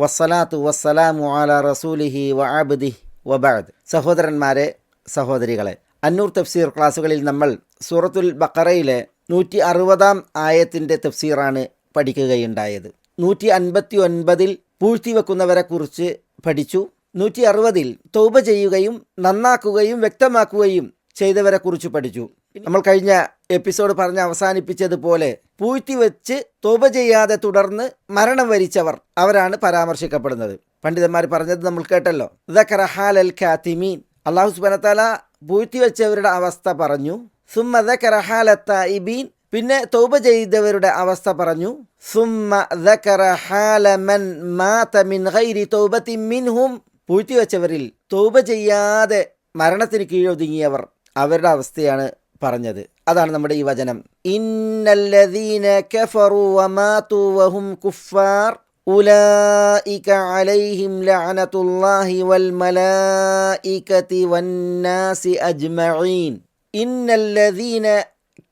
വസ്സലാത്തു വസ്സലാമു ആല റസൂലിഹി വ ആബുദി വബാദ് സഹോദരന്മാരെ സഹോദരികളെ അന്നൂർ തഫ്സീർ ക്ലാസ്സുകളിൽ നമ്മൾ സൂറത്തുൽ ബക്കറയിലെ നൂറ്റി അറുപതാം ആയത്തിന്റെ തഫ്സീറാണ് പഠിക്കുകയുണ്ടായത്. നൂറ്റി അൻപത്തി ഒൻപതിൽ പൂഴ്ത്തിവെക്കുന്നവരെക്കുറിച്ച് പഠിച്ചു. നൂറ്റി അറുപതിൽ തൗബ ചെയ്യുകയും നന്നാക്കുകയും വ്യക്തമാക്കുകയും ചെയ്തവരെക്കുറിച്ച് പഠിച്ചു. നമ്മൾ കഴിഞ്ഞ എപ്പിസോഡ് പറഞ്ഞ് അവസാനിപ്പിച്ചതുപോലെ പൂഴ്ത്തി വെച്ച് തോപ ചെയ്യാതെ തുടർന്ന് മരണം വരിച്ചവർ അവരാണ് പരാമർശിക്കപ്പെടുന്നത്. പണ്ഡിതന്മാർ പറഞ്ഞത് നമ്മൾ കേട്ടല്ലോ. ഖാത്തിമീൻ. അള്ളാഹു സുബനത്താല പൂഴ്ത്തിവെച്ചവരുടെ അവസ്ഥ പറഞ്ഞു. സുമ്മ ഇബീൻ പിന്നെ തൗബ ചെയ്തവരുടെ അവസ്ഥ പറഞ്ഞു. വെച്ചവരിൽ മൻ മാത മിൻ ഗൈരി മിൻഹും. പൂഴ്ത്തിവെച്ചവരിൽ തൗബ ചെയ്യാതെ മരണത്തിന് കീഴൊതുങ്ങിയവർ അവരുടെ അവസ്ഥയാണ് പറഞ്ഞത്. അതാണ് നമ്മുടെ ഈ വചനം. ഇന്നല്ലദീന കഫറു വമാതു വഹും കുഫാർ ഉലൈക അലൈഹിം ലഅനതുല്ലാഹി വൽ മലായികതി വന്നാസി അജ്മഈൻ. ഇന്നല്ലദീന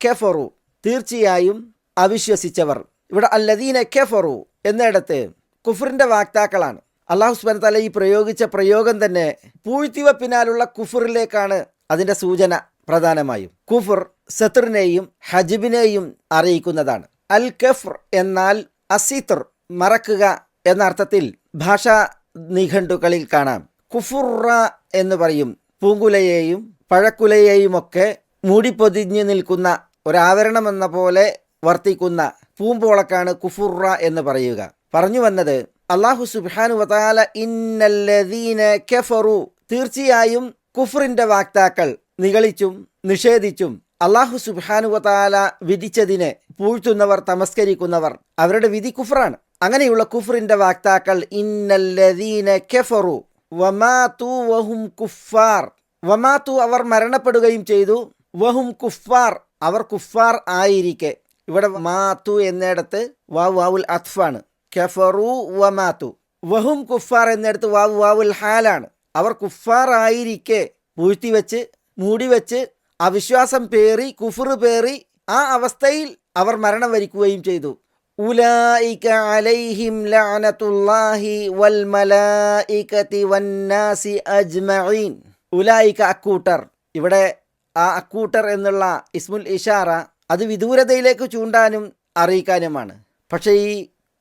കഫറു തീർച്ചയായും അവിശ്വസിച്ചവർ. ഇവിടെ അല്ലദീന കഫറു എന്നിടത്ത് കുഫറിന്റെ വാക്താക്കളാണ്. അള്ളാഹു സുബാൻ തല ഈ പ്രയോഗിച്ച പ്രയോഗം തന്നെ പൂഴ്ത്തിവപ്പിനാലുള്ള കുഫറിലേക്കാണ് അതിന്റെ സൂചന. പ്രധാനമായും. കുഫർ സത്റിനെയും ഹജിബിനെയും അറിയിക്കുന്നതാണ്. അൽ കഫർ എന്നാൽ അസിത്ർ മറക്കുക എന്ന അർത്ഥത്തിൽ ഭാഷാ നിഘണ്ടുകളിൽ കാണാം. കുഫുറ എന്ന് പറയും. പൂങ്കുലയെയും പഴക്കുലയെയുമൊക്കെ മൂടിപ്പൊതിഞ്ഞു നിൽക്കുന്ന ഒരാവരണം എന്ന പോലെ വർത്തിക്കുന്ന പൂമ്പോളക്കാണ് കുഫുറ എന്ന് പറയുക. പറഞ്ഞു വന്നത് അള്ളാഹു സുബാനു വതാല ഇന്നല്ലദീന കഫറു. തീർച്ചയായും കുഫറിന്റെ വാക്താക്കൾ നിഗളിച്ചും നിഷേധിച്ചും അള്ളാഹു സുബാനുവതാല വിധിച്ചതിനെ പൂഴ്ത്തുന്നവർ തമസ്കരിക്കുന്നവർ അവരുടെ വിധി കുഫറാണ്. അങ്ങനെയുള്ള കുഫറിന്റെ വാക്താക്കൾ ഇന്നല്ലദീന വമാതു വഹും കുഫാർ വമാതു അവർ മരണപ്പെടുകയും ചെയ്തു വഹും കുഫാർ അവർ കുഫാർ ആയിരിക്കെ. ഇവിടെ മാതു എന്നിടത്ത് വാവ് വാവുൽ അത്ഫാണ്. വഹും കുഫാർ എന്നിടത്ത് വാവ് വാവുൽ ഹാലാണ്. അവർ കുഫാർ ആയിരിക്കെ പൂഴ്ത്തിവെച്ച് മൂടിവെച്ച് അവിശ്വാസം പേറി കുഫർ പേറി ആ അവസ്ഥയിൽ അവർ മരണം വരിക്കുകയും ചെയ്തു. അലൈഹിം ലഅനതുല്ലാഹി വൽ മലായികതി വന്നാസി അജ്മഈൻ. അക്കൂട്ടർ. ഇവിടെ ആ അക്കൂട്ടർ എന്നുള്ള ഇസ്മുൽ ഇഷാറ അത് വിദൂരതയിലേക്ക് ചൂണ്ടാനും അറിയിക്കാനുമാണ്. പക്ഷേ ഈ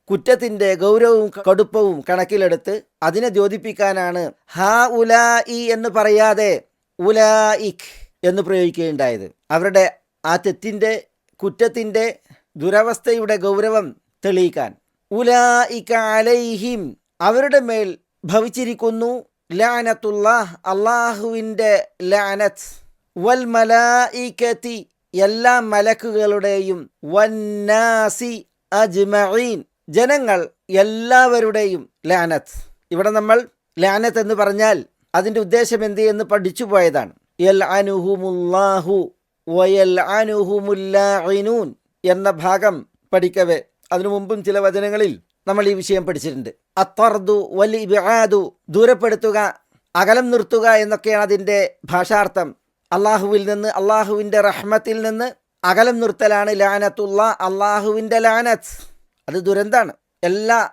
കുറ്റത്തിന്റെ ഗൗരവവും കടുപ്പവും കണക്കിലെടുത്ത് അതിനെ ദ്യോതിപ്പിക്കാനാണ് ഹാ ഉലാ ഇ എന്ന് പറയാതെ ഉലായിഖ് എന്ന് പ്രയോഗിക്കുകയുണ്ടായത്. അവരുടെ ആ തെറ്റിന്റെ കുറ്റത്തിന്റെ ദുരവസ്ഥയുടെ ഗൗരവം തെളിയിക്കാൻ. ഉലായിക അലൈഹിം അവരുടെ മേൽ ഭവിച്ചിരിക്കുന്നു. ലാനത്തുല്ലാഹ് അള്ളാഹുവിന്റെ ലാനത്ത്. വൽ മലായിക്കത്തി എല്ലാ മലക്കുകളുടെയും വന്നാസി അജ്മഈൻ ജനങ്ങൾ എല്ലാവരുടെയും ലാനത്ത്. ഇവിടെ നമ്മൾ ലാനത്ത് എന്ന് പറഞ്ഞാൽ അതിന്റെ ഉദ്ദേശം എന്ത് എന്ന് പഠിച്ചു പോയതാണ്. എൽ അനുഹുമുല്ലാഹു എന്ന ഭാഗം പഠിക്കവേ. അതിനു മുമ്പും ചില വചനങ്ങളിൽ നമ്മൾ ഈ വിഷയം പഠിച്ചിട്ടുണ്ട്. അത്തർദു വലി ഇബാദു ദൂരപ്പെടുത്തുക അകലം നിർത്തുക എന്നൊക്കെയാണ് അതിന്റെ ഭാഷാർത്ഥം. അള്ളാഹുവിൽ നിന്ന് അള്ളാഹുവിന്റെ റഹ്മത്തിൽ നിന്ന് അകലം നിർത്തലാണ് ലാനത്തുള്ള അള്ളാഹുവിന്റെ ലാനത്ത്. അത് ദുരന്താണ്. എല്ലാ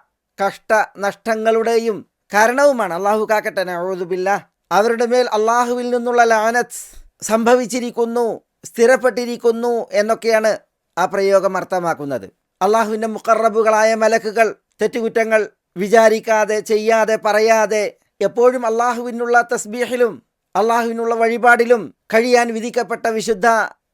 കഷ്ട നഷ്ടങ്ങളുടെയും കാരണവുമാണ്. അള്ളാഹു കാക്കട്ടെ നഴുതുബില്ല അവരുടെ മേൽ അള്ളാഹുവിൽ നിന്നുള്ള ലാനത്ത് സംഭവിച്ചിരിക്കുന്നു സ്ഥിരപ്പെട്ടിരിക്കുന്നു എന്നൊക്കെയാണ് ആ പ്രയോഗം അർത്ഥമാക്കുന്നത്. അള്ളാഹുവിന്റെ മുക്കറബുകളായ മലക്കുകൾ തെറ്റുകുറ്റങ്ങൾ വിചാരിക്കാതെ ചെയ്യാതെ പറയാതെ എപ്പോഴും അള്ളാഹുവിനുള്ള തസ്ബീഹിലും അള്ളാഹുവിനുള്ള വഴിപാടിലും കഴിയാൻ വിധിക്കപ്പെട്ട വിശുദ്ധ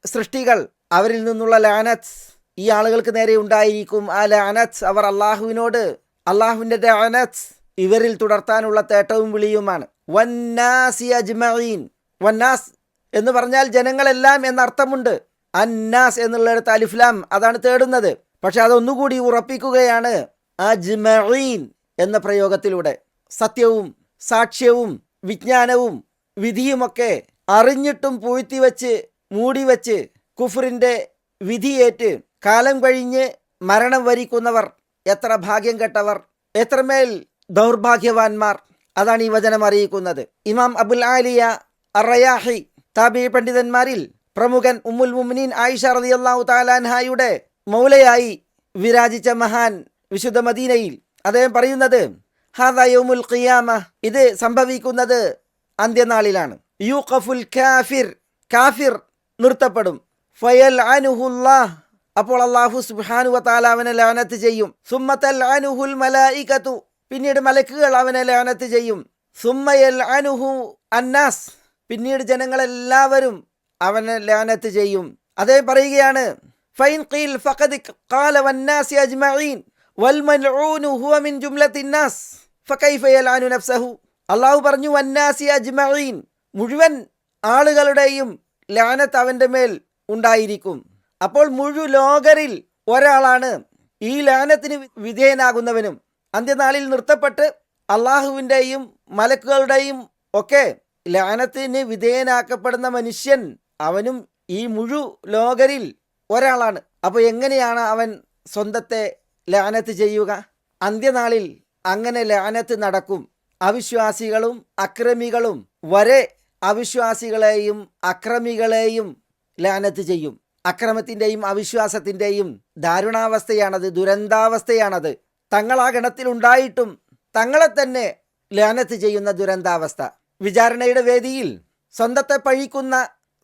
സൃഷ്ടികൾ അവരിൽ നിന്നുള്ള ലാനത്ത് ഈ ആളുകൾക്ക് നേരെ ഉണ്ടായിരിക്കും. ആ ലാനത്ത് അവർ അള്ളാഹുവിനോട് അള്ളാഹുവിന്റെ ലാനത്ത് ഇവരിൽ തുടർത്താനുള്ള തേട്ടവും വിളിയുമാണ്. വന്നാസി അജ്മീൻ വന്നാസ് എന്ന് പറഞ്ഞാൽ ജനങ്ങളെല്ലാം എന്നർത്ഥമുണ്ട്. അന്നാസ് എന്നുള്ളിടത്ത് അലിഫ്ലാം അതാണ് തേടുന്നത്. പക്ഷെ അതൊന്നുകൂടി ഉറപ്പിക്കുകയാണ് അജ്മീൻ എന്ന പ്രയോഗത്തിലൂടെ. സത്യവും സാക്ഷ്യവും വിജ്ഞാനവും വിധിയുമൊക്കെ അറിഞ്ഞിട്ടും പൂഴ്ത്തിവെച്ച് മൂടിവെച്ച് കുഫറിന്റെ വിധിയേറ്റ് കാലം കഴിഞ്ഞ് മരണം വരിക്കുന്നവർ എത്ര ഭാഗ്യം കെട്ടവർ എത്രമേൽ ദൗർഭാഗ്യവാന്മാർ. അതാണ് ഈ വചനം അറിയിക്കുന്നത്. ഇമാം അബുൽ ആലിയ അറയാഹി താബി പണ്ഡിതന്മാരിൽ പ്രമുഖൻ ഉമ്മുൽ മുമിനീൻ ആയിഷ റളിയല്ലാഹു താലാൻഹായുടെ മൗലയായി വിരാജിച്ച മഹാൻ വിശുദ്ധ മദീനയിൽ അദ്ദേഹം പറയുന്നത് ഹാദാ യൗമുൽ ഖിയാമ ഇത് സംഭവിക്കുന്നത് അന്ത്യനാളിലാണ്. യു കഫുൽ കാഫിർ കാഫിർ നിർത്തപ്പെടും. ഫയൽ അനുഹുല്ലാഹ് അപ്പോൾ അള്ളാഹു സുബ്ഹാനു വതാല അവനെ ലാനത്ത് ചെയ്യും. സുമ്മത്തൽ അനുഹുൽ മലായികത്തു പിന്നീട് മലക്കുകൾ അവനെ ലാനത്ത് ചെയ്യും. സുമ്മയൽ അനുഹു അന്നാസ്. പിന്നീട് ജനങ്ങളെല്ലാവരും അവനെ ലാനത്ത് ചെയ്യും. അതേ പറയുകയാണ് ഫൈൻ ഖീൽ ഫഖദ് ഖാല വന്നാസി അജ്മഈൻ വൽ മൽഊനു ഹുവ മിൻ ജുംലത്തിൻ നാസ്. ഫകൈഫ യലാനു നഫ്സഹു. അള്ളാഹു പറഞ്ഞു വന്നാസി അജ്മഈൻ മുഴുവൻ ആളുകളുടെയും ലാനത്ത് അവന്റെ മേൽ ഉണ്ടായിരിക്കും. അപ്പോൾ മുഴു ലോകരിൽ ഒരാളാണ് ഈ ലാനത്തിന് വിധേയനാകുന്നവനും. അന്ത്യനാളിൽ നിർത്തപ്പെട്ട് അള്ളാഹുവിന്റെയും മലക്കുകളുടെയും ഒക്കെ ലാനത്തിന് വിധേയനാക്കപ്പെടുന്ന മനുഷ്യൻ അവനും ഈ മുഴു ലോകരിൽ ഒരാളാണ്. അപ്പോൾ എങ്ങനെയാണ് അവൻ സ്വന്തത്തെ ലാനത്ത് ചെയ്യുക? അന്ത്യനാളിൽ അങ്ങനെ ലാനത്ത് നടക്കും. അവിശ്വാസികളും അക്രമികളും വരെ അവിശ്വാസികളെയും അക്രമികളെയും ലാനത്ത് ചെയ്യും. അക്രമത്തിന്റെയും അവിശ്വാസത്തിന്റെയും ദാരുണാവസ്ഥയാണത് ദുരന്താവസ്ഥയാണത്. തങ്ങൾ ആ ഗണത്തിലുണ്ടായിട്ടും തങ്ങളെ തന്നെ ലാനത്ത് ചെയ്യുന്ന ദുരന്താവസ്ഥ. വിചാരണയുടെ വേദിയിൽ സ്വന്തത്തെ പഴിക്കുന്ന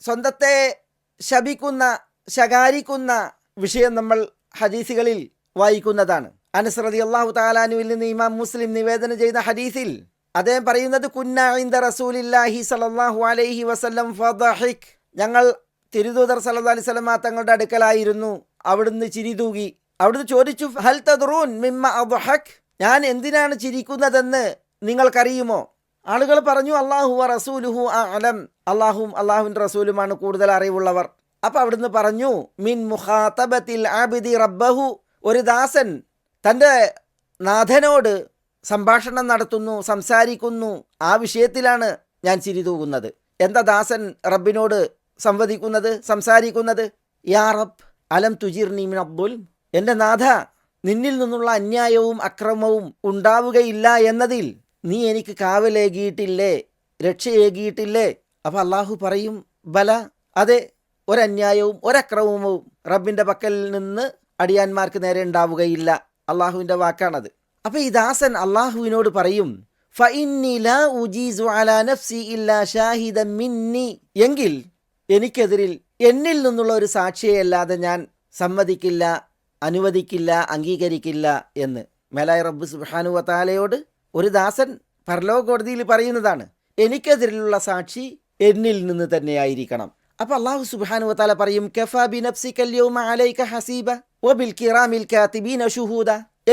സ്വന്തത്തെ ശപിക്കുന്ന ശകാരിക്കുന്ന വിഷയം നമ്മൾ ഹദീസുകളിൽ വായിക്കുന്നതാണ്. അനുസൃതി അള്ളാഹു താലാനുവിൽ നിന്ന് ഇമാം മുസ്ലിം നിവേദനം ചെയ്ത ഹദീസിൽ അദ്ദേഹം പറയുന്നത് കുന്ന റസൂലില്ലാഹി സലല്ലാഹു അലൈഹി വസല്ലം ഫദഹിക്. ഞങ്ങൾ തിരുദൂതർ സല്ലാ അലൈഹി വസല്ലമ തങ്ങളുടെ അടുക്കലായിരുന്നു. അവിടുന്ന് ചിരി തൂകി അവിടുന്ന് ചോദിച്ചു ഹൽ തദ്റൂൻ മിമ്മ അബ്ഹക്? ഞാൻ എന്തിനാണ് ചിരിക്കുന്നതെന്ന് നിങ്ങൾക്കറിയുമോ? ആളുകൾ പറഞ്ഞു അള്ളാഹു റസൂലുഹു അലം അള്ളാഹും അള്ളാഹുവിന്റെ റസൂലുമാണ് കൂടുതൽ അറിവുള്ളവർ. അപ്പം അവിടുന്ന് പറഞ്ഞു മിൻ മുഹാത്തബത്തിൽ ആബിദി റബ്ബഹു. ഒരു ദാസൻ തന്റെ നാഥനോട് സംഭാഷണം നടത്തുന്നു സംസാരിക്കുന്നു. ആ വിഷയത്തിലാണ് ഞാൻ ചിരി തൂകുന്നത്. എന്താ ദാസൻ റബ്ബിനോട് സംവദിക്കുന്നത് സംസാരിക്കുന്നത്? യാ റബ് അലം തുജിർ നീമിൻ അബ്ദുൽ എന്റെ നാഥ നിന്നിൽ നിന്നുള്ള അന്യായവും അക്രമവും ഉണ്ടാവുകയില്ല എന്നതിൽ നീ എനിക്ക് കാവലേകിയിട്ടില്ലേ രക്ഷയേകിയിട്ടില്ലേ? അപ്പം അള്ളാഹു പറയും ബല അതെ ഒരന്യായവും ഒരക്രമവും റബ്ബിന്റെ പക്കൽ നിന്ന് അടിയാന്മാർക്ക് നേരെ ഉണ്ടാവുകയില്ല. അള്ളാഹുവിന്റെ വാക്കാണത്. അപ്പം ഈ ദാസൻ അള്ളാഹുവിനോട് പറയും. എങ്കിൽ എനിക്കെതിരിൽ എന്നിൽ നിന്നുള്ള ഒരു സാക്ഷിയെ അല്ലാതെ ഞാൻ സമ്മതിക്കില്ല. അനുവദിക്കില്ല അംഗീകരിക്കില്ല എന്ന്. മേലായ റബ്ബ് സുബ്ഹാനു വതാലയോട് ഒരു ദാസൻ പരലോക കോടതിയിൽ പറയുന്നതാണ് എനിക്കെതിരിലുള്ള സാക്ഷി എന്നിൽ നിന്ന് തന്നെയായിരിക്കണം. അപ്പൊ അള്ളാഹു സുബാനുവത്താല പറയും കഫാബി അലൈക ഹസീബ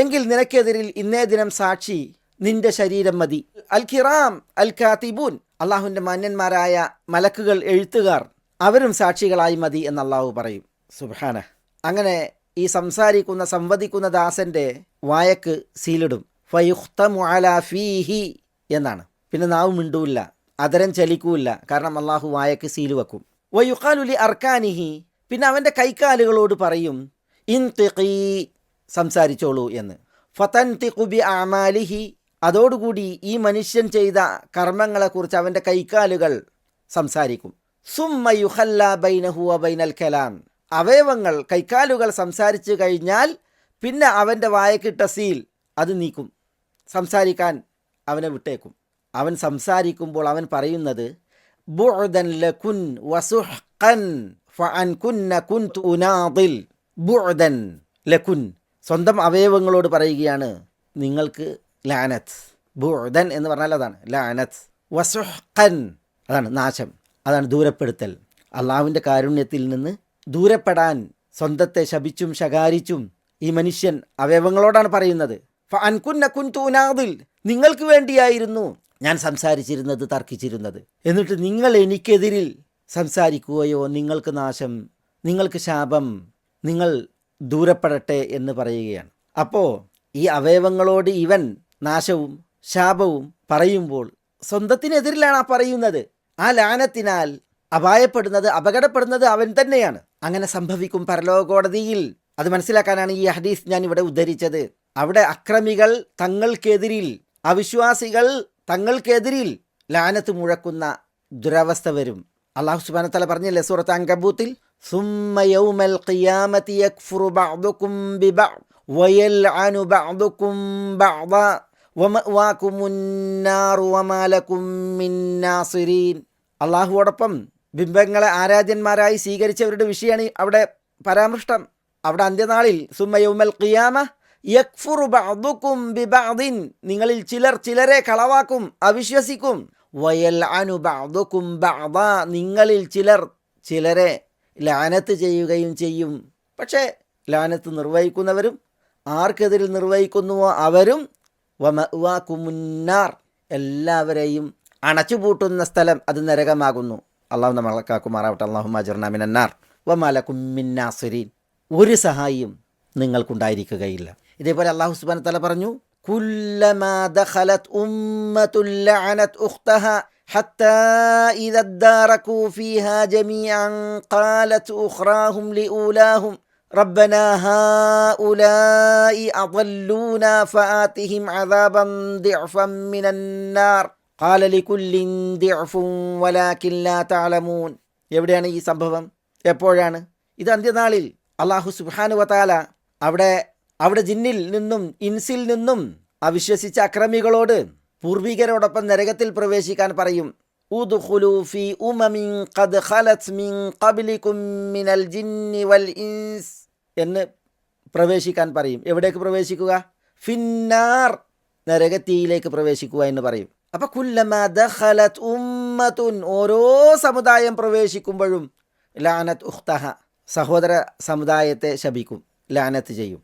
എങ്കിൽ നിനക്കെതിരിൽ ഇന്നേ ദിനം സാക്ഷി നിന്റെ ശരീരം മതി. അൽ ഖിറാം അൽ കാത്തിബൂൻ അള്ളാഹുവിന്റെ മാന്യന്മാരായ മലക്കുകൾ എഴുത്തുകാർ അവരും സാക്ഷികളായി മതി എന്ന് അള്ളാഹു പറയും. സുബാന അങ്ങനെ ഈ സംസാരിക്കുന്ന സംവദിക്കുന്ന ദാസന്റെ വായക്ക് സീലിടും. ഫയുഖ്തമു ഫീഹി എന്നാണ്. പിന്നെ നാവ് മിണ്ടൂല്ല അതരം ചലിക്കൂല്ല. കാരണം അള്ളാഹു വായക്ക് സീൽ വെക്കും. വയുഖാലുലി അർക്കാനിഹി പിന്നെ അവന്റെ കൈക്കാലുകളോട് പറയും ഇൻ സംസാരിച്ചോളൂ എന്ന്. ഫതൻ തിഖുബി ആമാലിഹി അതോടുകൂടി ഈ മനുഷ്യൻ ചെയ്ത കർമ്മങ്ങളെക്കുറിച്ച് അവന്റെ കൈക്കാലുകൾ സംസാരിക്കും. സുമ്മ യുഹല്ല ബൈനഹു ബൈനൽ കലാം. അവയവങ്ങൾ കൈക്കാലുകൾ സംസാരിച്ചു കഴിഞ്ഞാൽ പിന്നെ അവന്റെ വായക്കിട്ട സീൽ അത് നീക്കും. സംസാരിക്കാൻ അവനെ വിട്ടേക്കും. അവൻ സംസാരിക്കുമ്പോൾ അവൻ പറയുന്നത് ലകുൻ വസുഹ്ഖൻ ലകുൻ. സ്വന്തം അവയവങ്ങളോട് പറയുകയാണ് നിങ്ങൾക്ക് ലാനത്ത്. ബുഅദൻ എന്ന് പറഞ്ഞാൽ അതാണ് ലാനത്ത്. വസുഹ്ഖൻ അതാണ് നാശം അതാണ് ദൂരപ്പെടുത്തൽ. അള്ളാഹുവിന്റെ കാരുണ്യത്തിൽ നിന്ന് ദൂരപ്പെടാൻ സ്വന്തത്തെ ശപിച്ചും ശകാരിച്ചും ഈ മനുഷ്യൻ അവയവങ്ങളോടാണ് പറയുന്നത്. അൻകുന്ന നിങ്ങൾക്ക് വേണ്ടിയായിരുന്നു ഞാൻ സംസാരിച്ചിരുന്നത് തർക്കിച്ചിരുന്നത്. എന്നിട്ട് നിങ്ങൾ എനിക്കെതിരിൽ സംസാരിക്കുകയോ നിങ്ങൾക്ക് നാശം നിങ്ങൾക്ക് ശാപം നിങ്ങൾ ദൂരപ്പെടട്ടെ എന്ന് പറയുകയാണ്. അപ്പോൾ ഈ അവയവങ്ങളോട് ഇവൻ നാശവും ശാപവും പറയുമ്പോൾ സ്വന്തത്തിനെതിരിലാണ് ആ പറയുന്നത്. ആ ലാനത്തിനാൽ അപായപ്പെടുന്നത് അപകടപ്പെടുന്നത് അവൻ തന്നെയാണ്. അങ്ങനെ സംഭവിക്കും പരലോകോടതിയിൽ അത് മനസ്സിലാക്കാനാണ് ഈ ഹദീസ് ഞാൻ ഇവിടെ ഉദ്ധരിച്ചത്. അവിടെ അക്രമികൾ തങ്ങൾക്കെതിരിൽ അവിശ്വാസികൾ തങ്ങൾക്കെതിരിൽ ലാനത്ത് മുഴക്കുന്ന ദുരവസ്ഥ വരും. അള്ളാഹു സുബാന തല പറഞ്ഞല്ലേ സൂറത്ത് അങ്കബൂത്തിൽ അള്ളാഹുവോടൊപ്പം ബിംബങ്ങളെ ആരാധ്യന്മാരായി സ്വീകരിച്ചവരുടെ വിഷയമാണ് അവിടെ പരാമൃഷ്ടം. അവിടെ അന്ത്യനാളിൽ സുമ്മയൗമൽ ഖിയാമ യക്ഫുറു നിങ്ങളിൽ ചിലർ ചിലരെ കളവാക്കും അവിശ്വസിക്കും. വയൽ അനു നിങ്ങളിൽ ചിലർ ചിലരെ ലാനത്ത് ചെയ്യുകയും ചെയ്യും. പക്ഷേ ലാനത്ത് നിർവഹിക്കുന്നവരും ആർക്കെതിരിൽ നിർവഹിക്കുന്നുവോ അവരും? വമഅ്വാക്കുമുന്നാർ എല്ലാവരെയും അണച്ചുപൂട്ടുന്ന സ്ഥലം അത് നരകമാകുന്നു. അള്ളാഹു നമ്മളെ കാക്കുമാറാവട്ടെ അള്ളാഹു മജർനാമിനാർ വമാലക്കുമിന്നാസുരീൻ ഒരു സഹായിയും നിങ്ങൾക്കുണ്ടായിരിക്കുകയില്ല ഇതേപോലെ അള്ളാഹു സുബാൻ തല പറഞ്ഞു كلما دخلت أمة لعنت أختها حتى إذا اداركوا فيها جميعا قالت أخراهم لأولاهم ربنا هؤلاء أضلونا فآتهم عذابا ضعفا من النار എവിടെയാണ് ഈ സംഭവം? എപ്പോഴാണ്? ഇത് അന്ത്യനാളിൽ അള്ളാഹു സുബാനു വതാല അവിടെ അവിടെ ജിന്നിൽ നിന്നും ഇൻസിൽ നിന്നും അവിശ്വസിച്ച അക്രമികളോട് പൂർവികരോടൊപ്പം നരകത്തിൽ പ്രവേശിക്കാൻ പറയും. എന്ന് പ്രവേശിക്കാൻ പറയും. എവിടേക്ക് പ്രവേശിക്കുക? ഫിന്നാർ നരകത്തിയിലേക്ക് പ്രവേശിക്കുക എന്ന് പറയും. അപ്പൊ കുല്ലമ ദഖലത് ഉമ്മത്തുൻ ഓരോ സമുദായം പ്രവേശിക്കുമ്പോഴും ലാനത്ത് ഉഖ്തഹ സഹോദര സമുദായത്തെ ശപിക്കും ലാനത്ത് ചെയ്യും.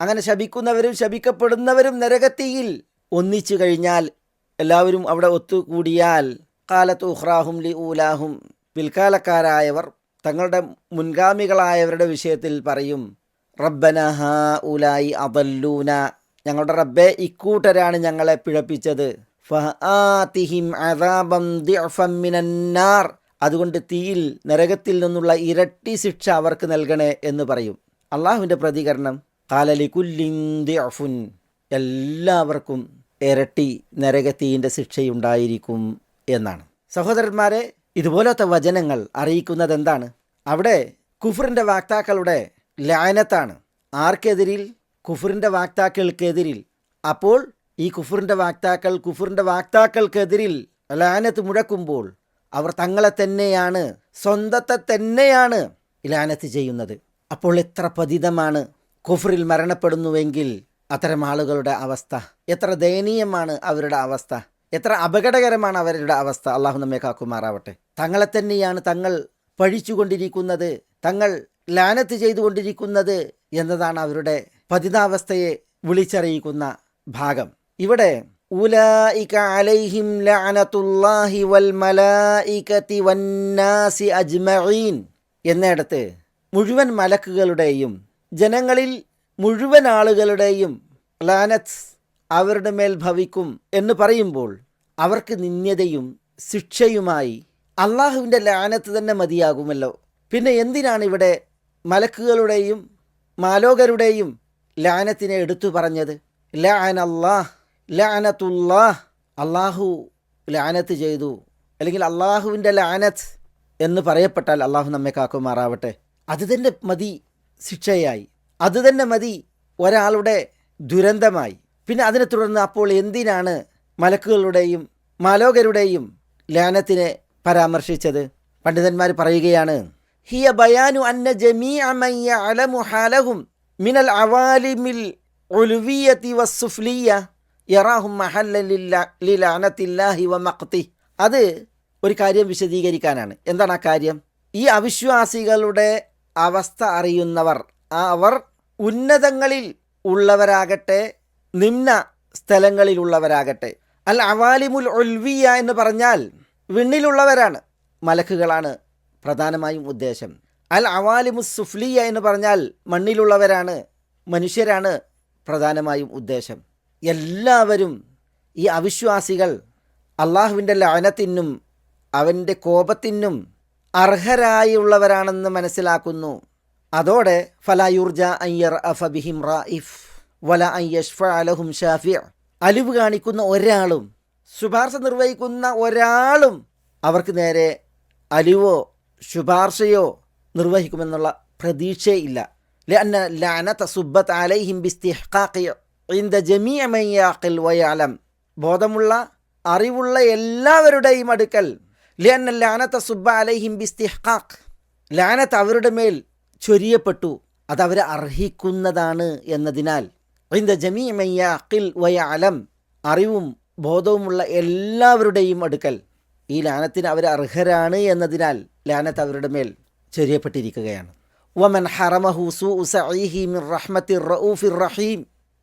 അങ്ങനെ ശപിക്കുന്നവരും ശപിക്കപ്പെടുന്നവരും നരകത്തിയിൽ ഒന്നിച്ചു കഴിഞ്ഞാൽ എല്ലാവരും അവിടെ ഒത്തുകൂടിയാൽ കാലത്ത് ഉഹ്റാഹും ലി ഊലാഹും. പിൽക്കാലക്കാരായവർ തങ്ങളുടെ മുൻഗാമികളായവരുടെ വിഷയത്തിൽ പറയും റബ്ബന ഹാ ഉലായി അദല്ലൂന. ഞങ്ങളുടെ റബ്ബെ ഇക്കൂട്ടരാണ് ഞങ്ങളെ പിഴപ്പിച്ചത്. അതുകൊണ്ട് തീയിൽ നരകത്തിൽ നിന്നുള്ള ഇരട്ടി ശിക്ഷ അവർക്ക് നൽകണേ എന്ന് പറയും. അള്ളാഹുവിന്റെ പ്രതികരണം കാലലി കുല്ലിന്ദിഅഫുൻ എല്ലാവർക്കും ഇരട്ടി നരകത്തീന്റെ ശിക്ഷയുണ്ടായിരിക്കും എന്നാണ്. സഹോദരന്മാരെ ഇതുപോലത്തെ വചനങ്ങൾ അറിയിക്കുന്നത് എന്താണ് അവിടെ കുഫറിന്റെ വാക്താക്കളുടെ ലായനത്താണ്. ആർക്കെതിരിൽ? കുഫറിന്റെ വാക്താക്കൾക്കെതിരിൽ. അപ്പോൾ ഈ കുഫറിന്റെ വാക്താക്കൾ കുഫറിന്റെ വാക്താക്കൾക്കെതിരിൽ ലാനത്ത് മുഴക്കുമ്പോൾ അവർ തങ്ങളെ തന്നെയാണ് സ്വന്തത്തെ തന്നെയാണ് ലാനത്ത് ചെയ്യുന്നത്. അപ്പോൾ എത്ര പതിതമാണ് കുഫറിൽ മരണപ്പെടുന്നുവെങ്കിൽ അത്തരം ആളുകളുടെ അവസ്ഥ. എത്ര ദയനീയമാണ് അവരുടെ അവസ്ഥ. എത്ര അപകടകരമാണ് അവരുടെ അവസ്ഥ. അള്ളാഹു നമ്മെ കാക്കുമാറാവട്ടെ. തങ്ങളെ തന്നെയാണ് തങ്ങൾ പഴിച്ചുകൊണ്ടിരിക്കുന്നത് തങ്ങൾ ലാനത്ത് ചെയ്തുകൊണ്ടിരിക്കുന്നത് എന്നതാണ് അവരുടെ പതിതാവസ്ഥയെ വിളിച്ചറിയിക്കുന്ന ഭാഗം. ഇവിടെ അലൈഹിം ലഅനതുല്ലാഹി വൽ മലായികതി വന്നാസി അജ്മഈൻ എന്നിടത്ത് മുഴുവൻ മലക്കുകളുടെയും ജനങ്ങളിൽ മുഴുവൻ ആളുകളുടെയും ലാനത്ത് അവരുടെ മേൽ ഭവിക്കും എന്ന് പറയുമ്പോൾ അവർക്ക് നിന്ദ്യതയും ശിക്ഷയുമായി അള്ളാഹുവിന്റെ ലാനത്ത് തന്നെ മതിയാകുമല്ലോ. പിന്നെ എന്തിനാണ് ഇവിടെ മലക്കുകളുടെയും മാലോകരുടെയും ലാനത്തിനെ എടുത്തു പറഞ്ഞത്. ലാൻ അല്ലാഹ് അള്ളാഹു ലാനത്ത് ചെയ്തു. അല്ലെങ്കിൽ അള്ളാഹുവിന്റെ ലാനത്ത് എന്ന് പറയപ്പെട്ടാൽ അള്ളാഹു നമ്മെ കാക്കുമാറാവട്ടെ. അത് തന്നെ മതി ശിക്ഷയായി. അത് തന്നെ മതി ഒരാളുടെ ദുരന്തമായി. പിന്നെ അതിനെ തുടർന്ന് അപ്പോൾ എന്തിനാണ് മലക്കുകളുടെയും മാലോകരുടെയും ലാനത്തിനെ പരാമർശിച്ചത്? പണ്ഡിതന്മാർ പറയുകയാണ് ഹിയ ബയാനു അന്ന ജമീ അമയ്യ യഅലമു ഹാലഹും മിനൽ അവാലിമിൽ ഉലുവിയത്തി വസ്സുഫ്ലിയ യറാഹും മഹല്ലൻ ലില്ല- ലിലഅനത്തില്ലാഹി വമഖ്തി അത് ഒരു കാര്യം വിശദീകരിക്കാനാണ്. എന്താണ് ആ കാര്യം? ഈ അവിശ്വാസികളുടെ അവസ്ഥ അറിയുന്നവർ അവർ ഉന്നതങ്ങളിൽ ഉള്ളവരാകട്ടെ നിമ്ന സ്ഥലങ്ങളിലുള്ളവരാകട്ടെ അൽ അവാലിമുൽ ഉൽവിയ എന്ന് പറഞ്ഞാൽ വിണ്ണിലുള്ളവരാണ് മലക്കുകളാണ് പ്രധാനമായും ഉദ്ദേശം. അൽ അവാലിമു സുഫ്ലിയ എന്ന് പറഞ്ഞാൽ മണ്ണിലുള്ളവരാണ് മനുഷ്യരാണ് പ്രധാനമായും ഉദ്ദേശം. എല്ലാവരും ഈ അവിശ്വാസികൾ അള്ളാഹുവിന്റെ ലാനത്തിനും അവന്റെ കോപത്തിനും അർഹരായുള്ളവരാണെന്ന് മനസ്സിലാക്കുന്നു. അതോടെ ഫലായുർജ അയ്യർ അഫബിഹിം റായിഫ് വല അയ്യഷ്ഫ അലഹും ഷാഫിയ അലിവ് കാണിക്കുന്ന ഒരാളും ശുപാർശ നിർവഹിക്കുന്ന ഒരാളും അവർക്ക് നേരെ അലിവോ ശുപാർശയോ നിർവഹിക്കുമെന്നുള്ള പ്രതീക്ഷയില്ല ലഅന്ന ലഅനത സുബ്ബത്ത് അലൈഹിം ബിസ്തിഹ്ഖാഖി ഇന്ദ ജമീഅ മൻ യഅഖിൽ വയഅലം ബോധമുള്ള അറിവുള്ള എല്ലാവരുടെയും അടുക്കൽ ലഅന്ന ലഅനത സുബ്ബ അലൈഹിം ബിസ്തിഹ്ഖാഖ്. ലഅനത്ത് അവരുടെ മേൽ ചൊരിയപ്പെട്ടു. അതവർ അർഹിക്കുന്നതാണ് എന്നതിനാൽ ഇന്ദ ജമീഅ മൻ യഅഖിൽ വയഅലം അറിവും ബോധവുമുള്ള എല്ലാവരുടെയും അടുക്കൽ ഈ ലാനത്തിന് അവർ അർഹരാണ് എന്നതിനാൽ ലാനത്ത് അവരുടെ മേൽ ചൊരിയപ്പെട്ടിരിക്കുകയാണ് വമൻ ഹറമഹു സു ഉസഈഹി മിൻ റഹ്മത്തിർ റഊഫിർ റഹീം.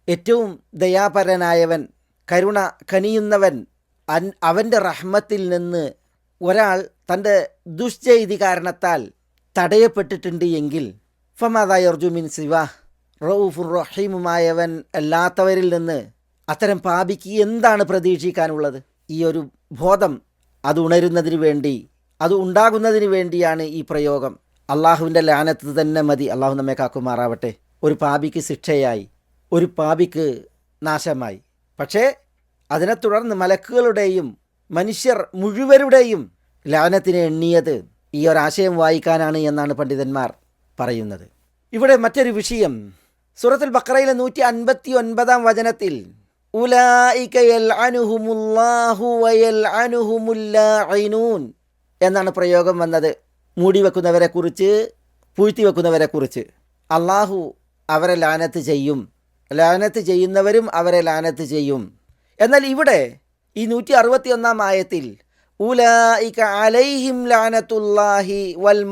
ഏറ്റവും ദയാപരനായവൻ കരുണ കനിയുന്നവൻ അൻ അവന്റെ റഹ്മത്തിൽ നിന്ന് ഒരാൾ തന്റെ ദുഷ്ചെയ്തി കാരണത്താൽ തടയപ്പെട്ടിട്ടുണ്ട് എങ്കിൽ ഫമാദായർജുമിൻ സിവാ റൌഫുർ റഹീമുമായവൻ അല്ലാത്തവരിൽ നിന്ന് അത്തരം പാപിക്ക് എന്താണ് പ്രതീക്ഷിക്കാനുള്ളത്? ഈ ഒരു ബോധം അത് ഉണരുന്നതിന് വേണ്ടി അത് ഉണ്ടാകുന്നതിന് വേണ്ടിയാണ് ഈ പ്രയോഗം. അള്ളാഹുവിന്റെ ലാനത്ത് തന്നെ മതി. അള്ളാഹു നമ്മെ കാക്കുമാറാവട്ടെ. ഒരു പാപിക്ക് ശിക്ഷയായി. ഒരു പാപിക്ക് നാശമായി. പക്ഷേ അതിനെ തുടർന്ന് മലക്കുകളുടെയും മനുഷ്യർ മുഴുവരുടെയും ലാനത്തിനെ എണ്ണിയത് ഈ ഒരാശയം വായിക്കാനാണ് എന്നാണ് പണ്ഡിതന്മാർ പറയുന്നത്. ഇവിടെ മറ്റൊരു വിഷയം. സൂറത്തുൽ ബക്രയിലെ നൂറ്റി അൻപത്തി ഒൻപതാം വചനത്തിൽ ഉലായിക യൽഅനുഹുമുല്ലാഹു വയൽഅനുഹുമുല്ലാഇനൂൻ എന്നാണ് പ്രയോഗം വന്നത്. മൂടി വെക്കുന്നവരെ കുറിച്ച് പൂഴ്ത്തി വെക്കുന്നവരെ കുറിച്ച്. അള്ളാഹു അവരെ ലാനത്ത് ചെയ്യും. ലാനത്ത് ചെയ്യുന്നവരും അവരെ ലാനത്ത് ചെയ്യും. എന്നാൽ ഇവിടെ ഈ നൂറ്റി അറുപത്തി ഒന്നാം ആയത്തിൽ അലൈഹിം ലാനത്തുല്ലാഹി വൽ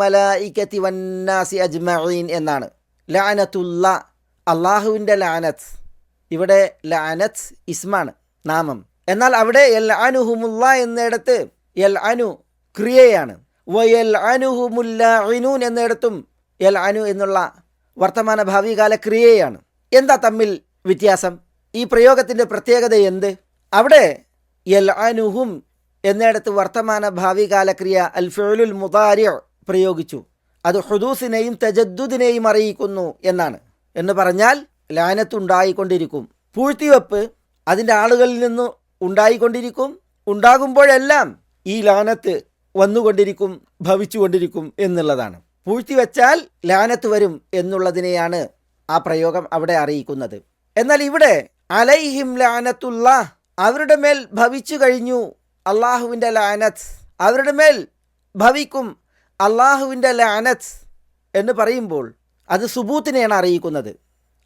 വന്നാസി അജ്മഈൻ എന്നാണ്. ലാനത്തുല്ല അള്ളാഹുവിന്റെ ലാനത്ത്. ഇവിടെ ലാനത്ത് ഇസ്മാണ് നാമം. എന്നാൽ അവിടെ എൽ അനുഹുമുല്ല എന്നിടത്ത് എൽ അനു ക്രിയയാണ്. വയൽ അനുഹുമുല്ലൂൻ എന്നിടത്തും എൽ അനു എന്നുള്ള വർത്തമാന ഭാവികാല ക്രിയയാണ്. എന്താ തമ്മിൽ വ്യത്യാസം? ഈ പ്രയോഗത്തിന്റെ പ്രത്യേകത എന്ത്? അവിടെ എൽ അനുഹും എന്നിടത്ത് വർത്തമാന ഭാവികാല ക്രിയ അൽ മുതാരി മുതാരിഅ പ്രയോഗിച്ചു. അത് ഹുദൂസിനെയും തജദ്ദുദിനെയും അറിയിക്കുന്നു എന്നാണ്. എന്ന് പറഞ്ഞാൽ ലാനത്തുണ്ടായിക്കൊണ്ടിരിക്കും പൂഴ്ത്തിവെപ്പ് അതിന്റെ ആളുകളിൽ നിന്ന് ഉണ്ടായിക്കൊണ്ടിരിക്കും. ഉണ്ടാകുമ്പോഴെല്ലാം ഈ ലാനത്ത് വന്നുകൊണ്ടിരിക്കും ഭവിച്ചുകൊണ്ടിരിക്കും എന്നുള്ളതാണ്. പൂഴ്ത്തി വെച്ചാൽ ലാനത്ത് വരും എന്നുള്ളതിനെയാണ് ആ പ്രയോഗം അവിടെ അറിയിക്കുന്നത്. എന്നാൽ ഇവിടെ അലൈഹിം ലാനത്തുള്ള അവരുടെ മേൽ ഭവിച്ചു കഴിഞ്ഞു അള്ളാഹുവിന്റെ ലാനത്ത്. അവരുടെ മേൽ ഭവിക്കും അള്ളാഹുവിന്റെ ലാനത്ത് എന്ന് പറയുമ്പോൾ അത് സുബൂത്തിനെയാണ് അറിയിക്കുന്നത്.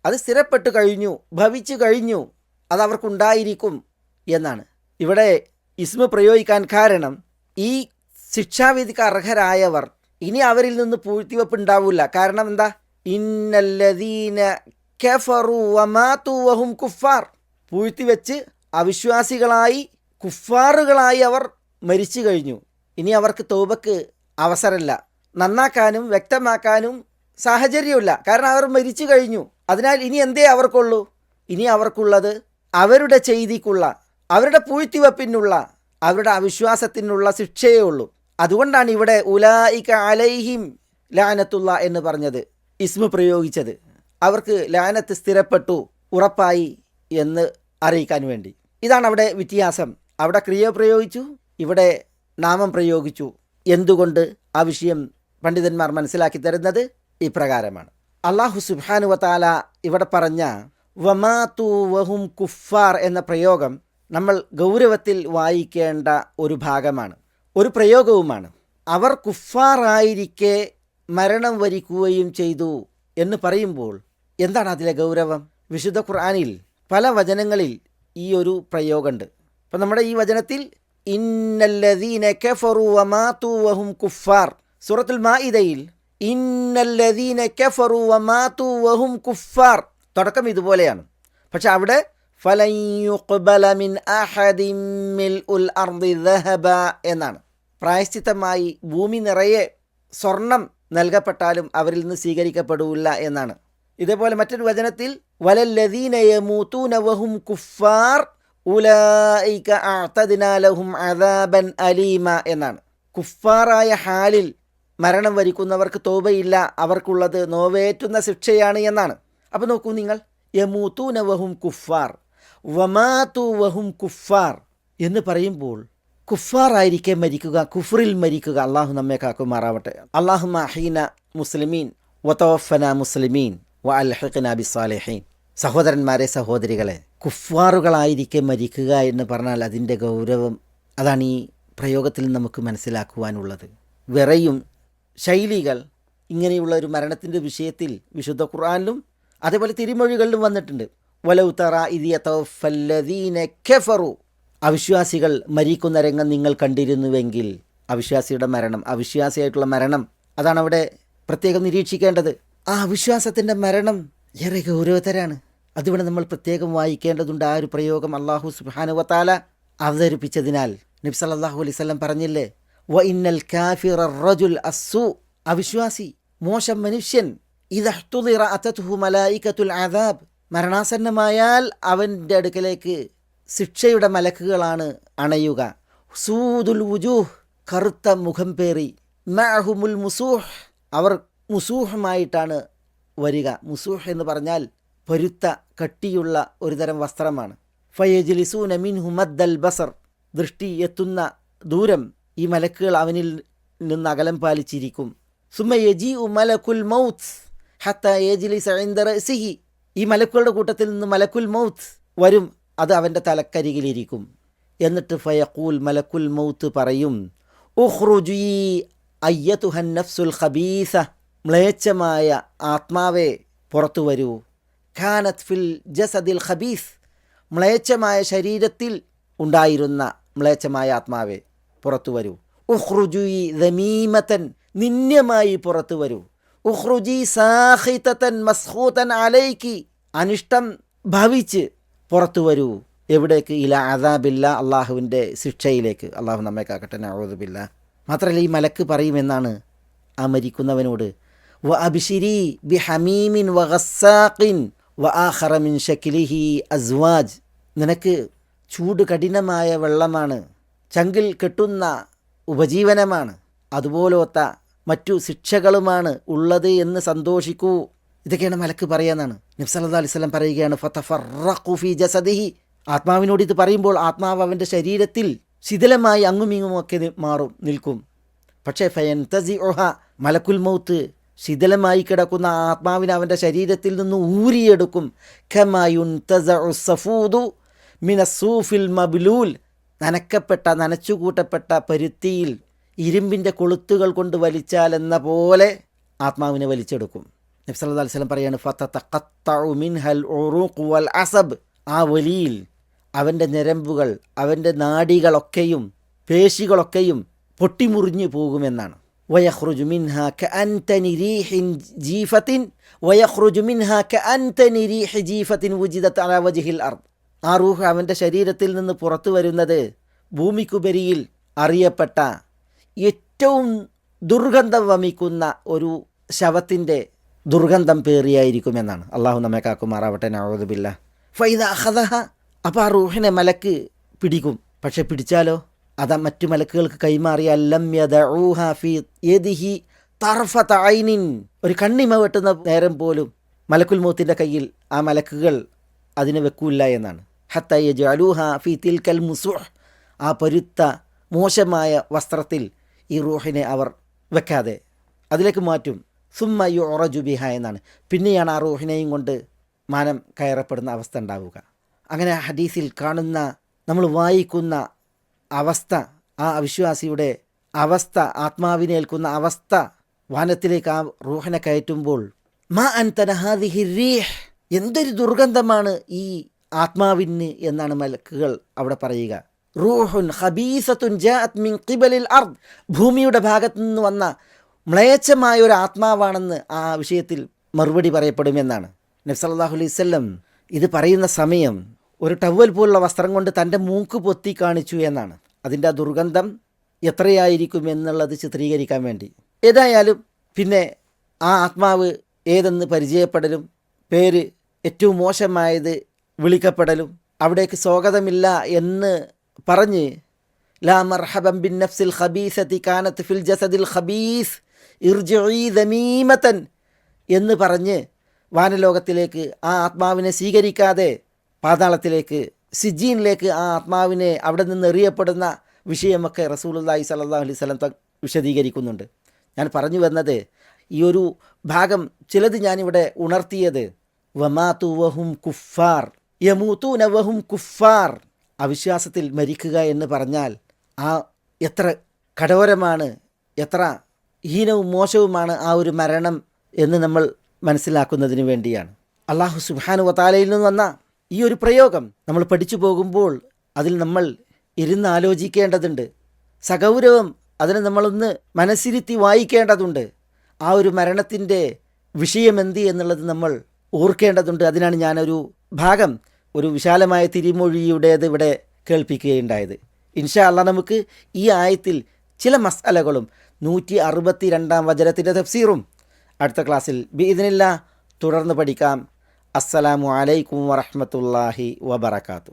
അത് സ്ഥിരപ്പെട്ടു കഴിഞ്ഞു ഭവിച്ചു കഴിഞ്ഞു അത് അവർക്കുണ്ടായിരിക്കും എന്നാണ്. ഇവിടെ ഇസ്മ പ്രയോഗിക്കാൻ കാരണം ഈ ശിക്ഷാവിധിക്ക് അർഹരായവർ ഇനി അവരിൽ നിന്ന് പൂഴ്ത്തിവെപ്പ് ഉണ്ടാവില്ല കാരണം എന്താ? ഇന്നല്ലദീന കഫറു കുഫാർ. പൂഴ്ത്തിവെച്ച് അവിശ്വാസികളായി കുഫാറുകളായി അവർ മരിച്ചു കഴിഞ്ഞു. ഇനി അവർക്ക് തോബക്ക് അവസരമില്ല. നന്നാക്കാനും വ്യക്തമാക്കാനും സാഹചര്യമില്ല. കാരണം അവർ മരിച്ചു കഴിഞ്ഞു. അതിനാൽ ഇനി എന്തേ അവർക്കുള്ളൂ? ഇനി അവർക്കുള്ളത് അവരുടെ ചെയ്തിക്കുള്ള അവരുടെ പൂഴ്ത്തിവെപ്പിനുള്ള അവരുടെ അവിശ്വാസത്തിനുള്ള ശിക്ഷയേ ഉള്ളൂ. അതുകൊണ്ടാണ് ഇവിടെ ഉലായിക അലൈഹിം ലാനത്തുള്ള എന്ന് പറഞ്ഞത് ഇസ്മ പ്രയോഗിച്ചത്. അവർക്ക് ലാനത്ത് സ്ഥിരപ്പെട്ടു ഉറപ്പായി എന്ന് അറിയിക്കാൻ വേണ്ടി. ഇതാണ് അവിടെ വ്യത്യാസം. അവിടെ ക്രിയ പ്രയോഗിച്ചു ഇവിടെ നാമം പ്രയോഗിച്ചു. എന്തുകൊണ്ട് ആ വിഷയം പണ്ഡിതന്മാർ മനസ്സിലാക്കി തരുന്നത്? ഇപ്രകാരമാണ്. അള്ളാഹു സുബാനു വത്താല ഇവിടെ പറഞ്ഞ വമാതു വഹും കുഫാർ എന്ന പ്രയോഗം നമ്മൾ ഗൗരവത്തിൽ വായിക്കേണ്ട ഒരു ഭാഗമാണ്. ഒരു പ്രയോഗവുമാണ്. അവർ കുഫാറായിരിക്കെ മരണം വരിക്കുകയും ചെയ്തു എന്ന് പറയുമ്പോൾ എന്താണ് അതിലെ ഗൗരവം? വിശുദ്ധ ഖുർആാനിൽ പല വചനങ്ങളിൽ ഈ ഒരു പ്രയോഗമുണ്ട് അപ്പം നമ്മുടെ ഈ വചനത്തിൽ ഇന്നല്ലദീന കഫറു വമാതു വഹും കുഫാർ. സൂറത്തുൽ മാഇദയിൽ കഫറു വമാതു വഹും കുഫാർ. തുടക്കം ഇതുപോലെയാണ്. പക്ഷെ അവിടെ ഫലൻ യുഖ്ബല മിൻ അഹദിൻ മിൽഉൽ അർദി ദഹബ എന്നാണ്. പ്രായശ്ചിത്തമായി ഭൂമി നിറയെ സ്വർണം നൽകപ്പെട്ടാലും അവരിൽ നിന്ന് സ്വീകരിക്കപ്പെടില്ല എന്നാണ്. ഇതേപോലെ മറ്റൊരു വചനത്തിൽ കുഫാർ ഉലൈക അദാബൻ അലീമ എന്നാണ്. കുഫാറായ ഹാലിൽ മരണം വരിക്കുന്നവർക്ക് തോബയില്ല അവർക്കുള്ളത് നോവേറ്റുന്ന ശിക്ഷയാണ് എന്നാണ്. അപ്പോൾ നോക്കൂ നിങ്ങൾ യമൂത്തൂനവഹും കുഫാർ വമാതു വഹും കുഫാർ എന്ന് പറയുമ്പോൾ കുഫാറായിരിക്കെ മരിക്കുക കുഫറിൽ മരിക്കുക. അള്ളാഹു നമ്മെ കാക്കുമാറാവട്ടെ. അള്ളാഹു മഹീന മുസ്ലിമീൻ വത്തോഫന മുസ്ലിമീൻ വ അൽഹഖന സാലഹീൻ സഹോദരന്മാരെ സഹോദരികളെ കുഫാറുകളായിരിക്കെ മരിക്കുക എന്ന് പറഞ്ഞാൽ അതിന്റെ ഗൗരവം അതാണ് ഈ പ്രയോഗത്തിൽ നമുക്ക് മനസ്സിലാക്കുവാനുള്ളത്. വിറയും ശൈലികൾ ഇങ്ങനെയുള്ള ഒരു മരണത്തിന്റെ വിഷയത്തിൽ വിശുദ്ധ ഖുർആാനിലും അതേപോലെ തിരുമൊഴികളിലും വന്നിട്ടുണ്ട്. അവിശ്വാസികൾ മരിക്കുന്ന രംഗം നിങ്ങൾ കണ്ടിരുന്നുവെങ്കിൽ അവിശ്വാസിയുടെ മരണം അവിശ്വാസിയായിട്ടുള്ള മരണം അതാണ് അവിടെ പ്രത്യേകം നിരീക്ഷിക്കേണ്ടത്. ആ അവിശ്വാസത്തിന്റെ മരണം ഏറെ ഗൗരവതരാണ്. അതിവിടെ നമ്മൾ പ്രത്യേകം വായിക്കേണ്ടതുണ്ട് ആ ഒരു പ്രയോഗം അള്ളാഹു സുബാനുവത്താല അവതരിപ്പിച്ചതിനാൽ. നബ്സ് അള്ളാഹു അലൈഹി വസല്ലം പറഞ്ഞില്ലേ വ ഇന്നൽ കാഫിറ റജുൽ അസു അവിശ്വാസി മോശം മനുഷ്യൻ. ഇദഹ്തുദിറ അതതുഹു മലായികത്തുൽ അദാബ്. മരണാസന്നമായാൽ അവന്റെ അടുക്കലേക്ക് ശിക്ഷയുടെ മലക്കുകളാണ് അണയുക. സൂദുൽ വുജൂഹ് കറുത്ത മുഖം പേറി മഹുമുൽ മുസൂഹ് അവർ മുസൂഹമായിട്ടാണ് വരിക. മുസൂഹ് എന്ന് പറഞ്ഞാൽ പരുത്ത കട്ടിയുള്ള ഒരുതരം വസ്ത്രമാണ്. ഫയജിലിസൂന മിൻഹു മദ്ദൽ ബസർ ദൃഷ്ടി എത്തുന്ന ദൂരം ഈ മലക്കുകൾ അവനിൽ നിന്ന് അകലം പാലിച്ചിരിക്കും. സുമ യജി മൗത്ത് ഹത്ത ഏജിലി സഹിന്ദർ റഅ്സിഹി ഈ മലക്കുകളുടെ കൂട്ടത്തിൽ നിന്ന് മലക്കുൽ മൗത്ത് വരും അത് അവന്റെ തലക്കരികിലിരിക്കും. എന്നിട്ട് ഫയഖൂൽ മലക്കുൽ മൗത്ത് പറയും ഉഹ്റുജി അയ്യതുഹൻ നഫ്സുൽ ഖബീസ. മ്ലേച്ഛമായ ആത്മാവേ പുറത്തു വരൂ. ഖാനത് ഫിൽ ജസദിൽ ഖബീസ്. മ്ലേച്ഛമായ ശരീരത്തിൽ ഉണ്ടായിരുന്ന മ്ലേച്ഛമായ ആത്മാവേ പുറത്തു വരൂ. ഉഹ്റുജുയി ദമീമത്തൻ നിന്യമായി പുറത്തു വരൂ. ഉഖ്റുജി സാഹിതൻ മസ്ഹൂതൻ അലൈക്കി അനിഷ്ടം ഭവിച്ച് പുറത്തു വരൂ. എവിടേക്ക്? ഇല അദാബില്ല അള്ളാഹുവിന്റെ ശിക്ഷയിലേക്ക്. അള്ളാഹു നമ്മെ കാക്കട്ടെ നഅൂദുബില്ല മാത്രമല്ല ഈ മലക്ക് പറയുമെന്നാണ് ആ മരിക്കുന്നവനോട് വ അബിഷിരി ബി ഹമീമിൻ വ ഗസ്സാഖിൻ വ ആഖറമിൻ ഷക്കിലിഹി അസ്വാജ്. നിനക്ക് ചൂട് കഠിനമായ വെള്ളമാണ്. ചങ്കിൽ കെട്ടുന്ന ഉപജീവനമാണ്. അതുപോലൊത്ത മറ്റു ശിക്ഷകളുമാണ് ഉള്ളത് എന്ന് സന്തോഷിക്കൂ. ഇതൊക്കെയാണ് മലക്ക് പറയാന്നാണ് നബ്സല്ലാ അലിസ്ലം പറയുകയാണ് ഫീ ജസദിഹി. ആത്മാവിനോട് ഇത് പറയുമ്പോൾ ആത്മാവ് അവന്റെ ശരീരത്തിൽ ശിഥിലമായി അങ്ങും ഇങ്ങും ഒക്കെ മാറും നിൽക്കും. പക്ഷേ ഫയൻ തസി ഒഹ മലക്കുൽ മൗത്ത് ശിഥിലമായി കിടക്കുന്ന ആത്മാവിനെ അവന്റെ ശരീരത്തിൽ നിന്ന് ഊരിയെടുക്കും. ഖമായുൻ സഫൂദു മിനസൂഫിൽ മബ്ലൂൽ. നനക്കപ്പെട്ട നനച്ചുകൂട്ടപ്പെട്ട പരുത്തിയിൽ ഇരുമ്പിന്റെ കൊളുത്തുകൾ കൊണ്ട് വലിച്ചാൽ എന്ന പോലെ ആത്മാവിനെ വലിച്ചെടുക്കും. നബ്സല്ലാ അലിസ്ലം പറയാണ് മിൻഹൽ വൽ അസബ്. ആ വലിയിൽ അവന്റെ ഞരമ്പുകൾ അവന്റെ നാടികളൊക്കെയും പേശികളൊക്കെയും പൊട്ടിമുറിഞ്ഞു പോകുമെന്നാണ്. വയഖ്റുജു മിൻഹ കഅൻതനി റീഹിൻ ജീഫത്തിൻ വയഖ്റുജു മിൻഹ കഅൻതനി റീഹി ജീഫത്തിൻ വുജിദത് അലാ അർ ആ റൂഹ് അവന്റെ ശരീരത്തിൽ നിന്ന് പുറത്തു വരുന്നത് ഭൂമിക്കുപരിയിൽ അറിയപ്പെട്ട ഏറ്റവും ദുർഗന്ധം വമിക്കുന്ന ഒരു ശവത്തിന്റെ ദുർഗന്ധം പേറിയായിരിക്കും എന്നാണ്. അള്ളാഹു നമ്മെ കാക്കുമാറാവട്ടെ നവതുബില്ല ഫൈദ അഹദഹ അപ്പോൾ ആ റൂഹിനെ മലക്ക് പിടിക്കും. പക്ഷെ പിടിച്ചാലോ? അതാ മറ്റു മലക്കുകൾക്ക് കൈമാറിയ അല്ലം യദിഹി തർഫത ഐനിൻ. ഒരു കണ്ണിമ വെട്ടുന്ന നേരം പോലും മലക്കുൽ മൂത്തിന്റെ കയ്യിൽ ആ മലക്കുകൾ അതിനെ വെക്കൂല്ല എന്നാണ്. ഹത്ത യജഅലൂഹ ഫീ തിൽക്കൽ മുസുഹ് ആ പരുത്ത മോശമായ വസ്ത്രത്തിൽ ഈ റൂഹിനെ അവർ വെക്കാതെ അതിലേക്ക് മാറ്റും. സുമ്മ യുറജു ബിഹ എന്നാണ്. പിന്നെയാണ് ആ റൂഹിനെയും കൊണ്ട് മാനം കയറപ്പെടുന്ന അവസ്ഥ ഉണ്ടാവുക. അങ്ങനെ ഹദീസിൽ കാണുന്ന നമ്മൾ വായിക്കുന്ന അവസ്ഥ ആ അവിശ്വാസിയുടെ അവസ്ഥ ആത്മാവിനെ ഏൽക്കുന്ന അവസ്ഥ വാനത്തിലേക്ക് ആ റൂഹിനെ കയറ്റുമ്പോൾ മാ അൻതനഹാദിഹി റീഹ് എന്തൊരു ദുർഗന്ധമാണ് ഈ ആത്മാവിന് എന്നാണ് മലക്കുകൾ അവിടെ പറയുക. റൂഹുൻ ഹബീസത്തുൻ ജാഅത് മിൻ ഖിബലിൽ അർദ്. ഭൂമിയുടെ ഭാഗത്തു നിന്ന് വന്ന മ്ലേച്ഛമായ ഒരു ആത്മാവാണെന്ന് ആ വിഷയത്തിൽ മറുപടി പറയപ്പെടുമെന്നാണ് നബ്സല്ലാഹു അലൈഹി വസല്ലം ഇത് പറയുന്ന സമയം ഒരു ടവൽ പോലുള്ള വസ്ത്രം കൊണ്ട് തന്റെ മൂക്ക് പൊത്തി കാണിച്ചു എന്നാണ്. അതിന്റെ ആ ദുർഗന്ധം എത്രയായിരിക്കും എന്നുള്ളത് ചിത്രീകരിക്കാൻ വേണ്ടി. ഏതായാലും പിന്നെ ആ ആത്മാവ് ഏതെന്ന് പരിചയപ്പെടലും പേര് ഏറ്റവും മോശമായത് വിളിക്കപ്പെടലും അവിടേക്ക് സ്വാഗതമില്ല എന്ന് പറഞ്ഞ് ലാ ഖബീസത്തി ഫിൽ ജസദിൽ ഖബീസ് എന്ന് പറഞ്ഞ് വാനലോകത്തിലേക്ക് ആ ആത്മാവിനെ സ്വീകരിക്കാതെ പാതാളത്തിലേക്ക് സിജീനിലേക്ക് ആ ആത്മാവിനെ അവിടെ നിന്ന് എറിയപ്പെടുന്ന വിഷയമൊക്കെ റസൂലുള്ളാഹി സ്വല്ലല്ലാഹു അലൈഹി ത- വിശദീകരിക്കുന്നുണ്ട്. ഞാൻ പറഞ്ഞു വന്നത് ഈ ഒരു ഭാഗം ചിലത് ഞാനിവിടെ ഉണർത്തിയത് വമാതു വഹും കുഫാർ യമൂത്തു നവഹും കുഫാർ അവിശ്വാസത്തിൽ മരിക്കുക എന്ന് പറഞ്ഞാൽ ആ എത്ര കഠോരമാണ് എത്ര ഹീനവും മോശവുമാണ് ആ ഒരു മരണം എന്ന് നമ്മൾ മനസ്സിലാക്കുന്നതിന് വേണ്ടിയാണ്. അള്ളാഹു സുബാനു വത്താലയിൽ നിന്ന് വന്ന ഈ ഒരു പ്രയോഗം നമ്മൾ പഠിച്ചു പോകുമ്പോൾ അതിൽ നമ്മൾ ഇരുന്ന് ആലോചിക്കേണ്ടതുണ്ട് സഗൗരവം അതിനെ നമ്മളൊന്ന് മനസ്സിരുത്തി വായിക്കേണ്ടതുണ്ട്. ആ ഒരു മരണത്തിന്റെ വിഷയമെന്ത് എന്നുള്ളത് നമ്മൾ ഓർക്കേണ്ടതുണ്ട്. അതിനാണ് ഞാനൊരു ഭാഗം ഒരു വിശാലമായ തിരിമൊഴിയുടേത് ഇവിടെ കേൾപ്പിക്കുകയുണ്ടായത്. ഇൻഷാ അല്ല നമുക്ക് ഈ ആയത്തിൽ ചില മസാലകളും നൂറ്റി അറുപത്തി രണ്ടാം വചനത്തിന്റെ തഫ്സീറും അടുത്ത ക്ലാസ്സിൽ ബി ഇതിനില്ല തുടർന്ന് പഠിക്കാം. അസ്സലാമു അലൈക്കും വറഹ്മത്തുള്ളാഹി വബർക്കാത്തു.